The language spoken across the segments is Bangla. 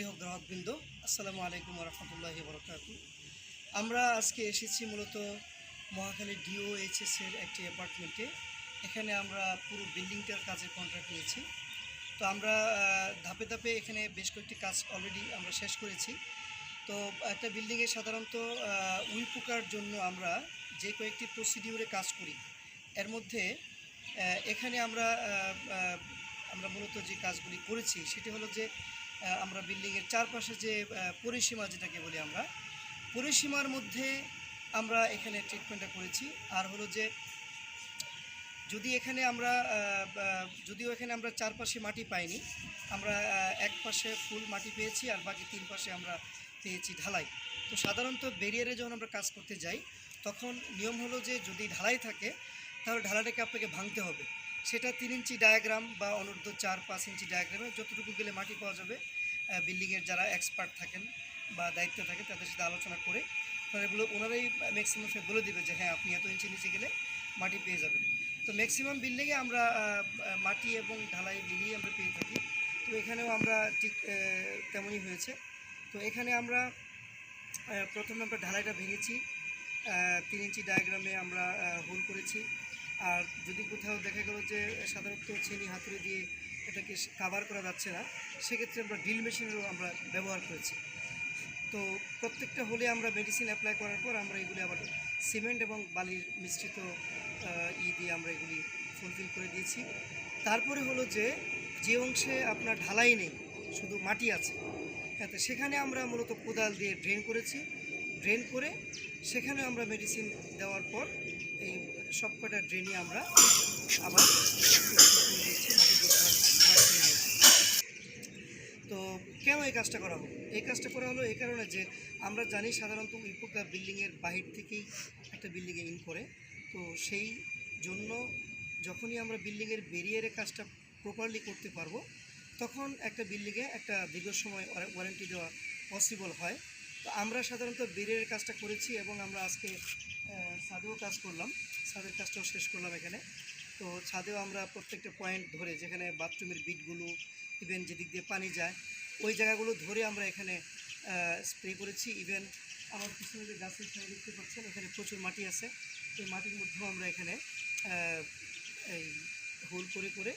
প্রিয় গ্রাহকবৃন্দ আসসালামু আলাইকুম রহমতুল্লাহ বরকাত আমরা আজকে এসেছি মূলত মহাখালী ডিওএইচএস এর একটি অ্যাপার্টমেন্টে এখানে আমরা পুরো বিল্ডিংটার কাজের কন্ট্রাক্ট নিয়েছি। তো আমরা ধাপে ধাপে এখানে বেশ কয়েকটি কাজ অলরেডি আমরা শেষ করেছি। তো একটা বিল্ডিংয়ে সাধারণত আহ, উই পোকার জন্য আমরা যে কয়েকটি প্রসিডিউরে কাজ করি এর মধ্যে এখানে আমরা আমরা মূলত যে কাজগুলি করেছি সেটি হলো যে আমরা বিল্ডিংয়ের চারপাশে যে পরিসীমা যেটাকে বলি আমরা, পরিসীমার মধ্যে আমরা এখানে ট্রিটমেন্টটা করেছি। আর হলো যে, যদি এখানে আমরা যদিও এখানে আমরা চারপাশে মাটি পাইনি, আমরা এক পাশে ফুল মাটি পেয়েছি আর বাকি তিন পাশে আমরা পেয়েছি ঢালাই। তো সাধারণত বেরিয়ারে যখন আমরা কাজ করতে যাই, তখন নিয়ম হলো যে, যদি ঢালাই থাকে, তাহলে ঢালাটাকে আপনাকে ভাঙতে হবে। সেটা তিন ইঞ্চি ডায়াগ্রাম বা অনূর্ধ্ব চার, পাঁচ ইঞ্চি ডায়াগ্রামে যতটুকু গেলে মাটি পাওয়া যাবে বিল্ডিংয়ের যারা এক্সপার্ট থাকেন বা দায়িত্বে থাকেন, তাদের সাথে আলোচনা করে তাহলে এগুলো ওনারাই ম্যাক্সিমাম সময় বলে দেবে যে হ্যাঁ আপনি এত ইঞ্চি নিচে গেলে মাটি পেয়ে যাবেন। তো ম্যাক্সিমাম বিল্ডিংয়ে আমরা মাটি এবং ঢালাই মিলিয়ে আমরা পেয়ে থাকি। তো এখানেও আমরা ঠিক তেমনই হয়েছে। তো এখানে আমরা প্রথমে আমরা ঢালাইটা ভেঙেছি তিন ইঞ্চি ডায়াগ্রামে আমরা হোল করেছি। আর যদি কোথাও দেখা গেল যে সাধারণত চিনি হাতুড়ি দিয়ে এটাকে কাভার করা যাচ্ছে না, সেক্ষেত্রে আমরা ড্রিল মেশিনেরও আমরা ব্যবহার করেছি। তো প্রত্যেকটা হলে আমরা মেডিসিন অ্যাপ্লাই করার পর আমরা এগুলি আবার সিমেন্ট এবং বালির মিশ্রিত ই দিয়ে আমরা এগুলি ফুলফিল করে দিয়েছি। তারপরে হলো যে যে অংশে আপনার ঢালাই নেই, শুধু মাটি আছে সেখানে আমরা মূলত কোদাল দিয়ে ড্রেন করেছি। ড্রেন করে সেখানে আমরা মেডিসিন দেওয়ার পর এই সব কটা ড্রেনে আমরা আবার। তো কেন এই কাজটা করা হলো এই কাজটা করা হলো এই কারণে যে আমরা জানি সাধারণত উইপোকা বিল্ডিংয়ের বাহির থেকেই একটা বিল্ডিংয়ে ইন করে তো সেই জন্য যখনই আমরা বিল্ডিংয়ের বেরিয়ারে কাজটা প্রপারলি করতে পারব, তখন একটা বিল্ডিংয়ে একটা দীর্ঘ সময় ওয়ারেন্টি দেওয়া পসিবল হয় তো আমরা সাধারণত বেরিয়ারের কাজটা করেছি এবং আমরা আজকে ছাদেও কাজ করলাম। ছাদের কাজটাও শেষ করলাম এখানে। তো ছাদেও আমরা প্রত্যেকটা পয়েন্ট ধরে, যেখানে বাথরুমের বিটগুলো ইভেন যেদিক দিয়ে পানি যায়, ওই জায়গাগুলো ধরে আমরা এখানে স্প্রে করেছি। ইভেন আমার পিছনে যে গাছের ছায়া দেখতে পাচ্ছেন, এখানে প্রচুর মাটি আছে। এই মাটির মধ্যেও আমরা এখানে এই হোল করে করে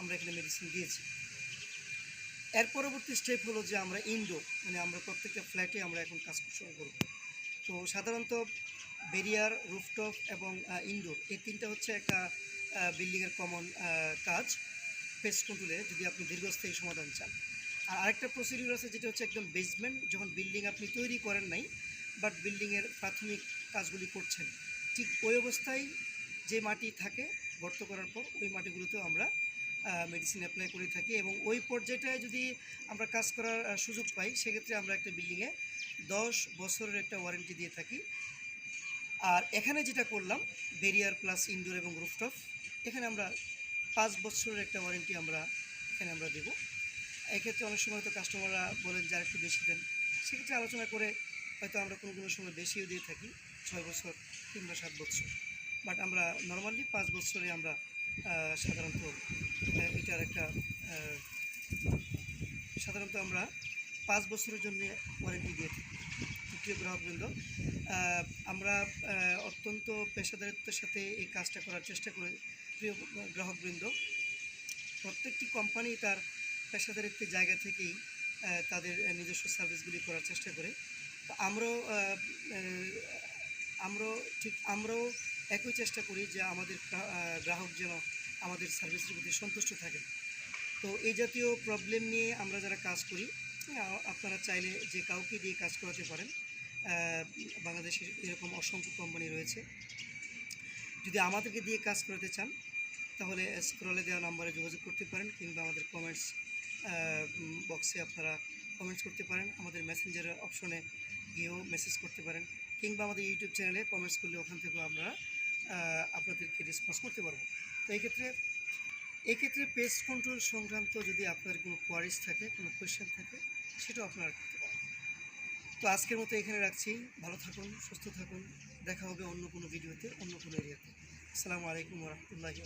আমরা এখানে মেডিসিন দিয়েছি। এর পরবর্তী স্টেপ হলো যে আমরা ইনডোর মানে আমরা প্রত্যেকটা ফ্ল্যাটে আমরা এখন কাজ শুরু করব। তো সাধারণত বেরিয়ার রুফটপ এবং ইনডোর এই তিনটা হচ্ছে একটা বিল্ডিংয়ের কমন কাজ। পেস্ট কন্ট্রোলে যদি আপনি দীর্ঘস্থায়ী সমাধান চান। আর আরেকটা প্রসিডিউর আছে যেটা হচ্ছে একদম বেসমেন্ট যখন বিল্ডিং আপনি তৈরি করেন নাই বাট বিল্ডিংয়ের প্রাথমিক কাজগুলি করছেন। ঠিক ওই অবস্থায় যে মাটি থাকে গর্ত করার পর, ওই মাটিগুলোতেও আমরা মেডিসিন অ্যাপ্লাই করে থাকি এবং ওই পর্যায়টায় যদি আমরা কাজ করার সুযোগ পাই, সেক্ষেত্রে আমরা একটা বিল্ডিংয়ে দশ বছরের একটা ওয়ারেন্টি দিয়ে থাকি। আর এখানে যেটা করলাম বেরিয়ার প্লাস ইনডোর এবং রুফটপ এখানে আমরা পাঁচ বছরের একটা ওয়ারেন্টি আমরা, এখানে আমরা দেব। এক্ষেত্রে অনেক সময় তো কাস্টমাররা বলেন যে আর একটু বেশি দেন, সেক্ষেত্রে আলোচনা করে হয়তো আমরা কোনো কোনো সময় বেশিও দিয়ে থাকি, ছয় বছর কিংবা সাত বছর। বাট আমরা নর্মালি পাঁচ বছরে আমরা সাধারণত এটার একটা সাধারণত আমরা পাঁচ বছরের জন্য ওয়ারেন্টি দিয়ে থাকি প্রিয় গ্রাহকবৃন্দ আমরা অত্যন্ত পেশাদারিত্বের সাথে এই কাজটা করার চেষ্টা করি, প্রিয় গ্রাহকবৃন্দ। প্রত্যেকটি কোম্পানি তার পেশাদারিত্বের জায়গা থেকেই তাদের নিজস্ব সার্ভিসগুলি করার চেষ্টা করে। তো আমরাও আমরাও ঠিক আমরাও একই চেষ্টা করি যে আমাদের গ্রাহক যেন আমাদের সার্ভিসের প্রতি সন্তুষ্ট থাকেন। তো এই জাতীয় প্রবলেম নিয়ে আমরা যারা কাজ করি আপনারা চাইলে যে কাউকে দিয়ে কাজ করাতে পারেন বাংলাদেশের এরকম অসংখ্য কোম্পানি রয়েছে। যদি আমাদেরকে দিয়ে কাজ করাতে চান, তাহলে স্ক্রলে দেওয়া নাম্বারে যোগাযোগ করতে পারেন, কিংবা আমাদের কমেন্টস বক্সে আপনারা কমেন্টস করতে পারেন। আমাদের মেসেঞ্জারের অপশনে গিয়েও মেসেজ করতে পারেন, কিংবা আমাদের ইউটিউব চ্যানেলে কমেন্টস করলে ওখান থেকেও আমরা আপনাদেরকে রেসপন্স করতে পারব। তো এই ক্ষেত্রে এই ক্ষেত্রে পেস্ট কন্ট্রোল সংক্রান্ত যদি আপনার কোনো কোয়ারিজ থাকে, কোনো কোয়েশ্চেন থাকে, সেটাও আপনার করতে পারেন। তো আজকের মতো এখানে রাখছি। ভালো থাকুন, সুস্থ থাকুন। দেখা হবে অন্য কোনো ভিডিওতে অন্য কোনো এরিয়াতে আসসালামু আলাইকুম রহমতুল্লাহি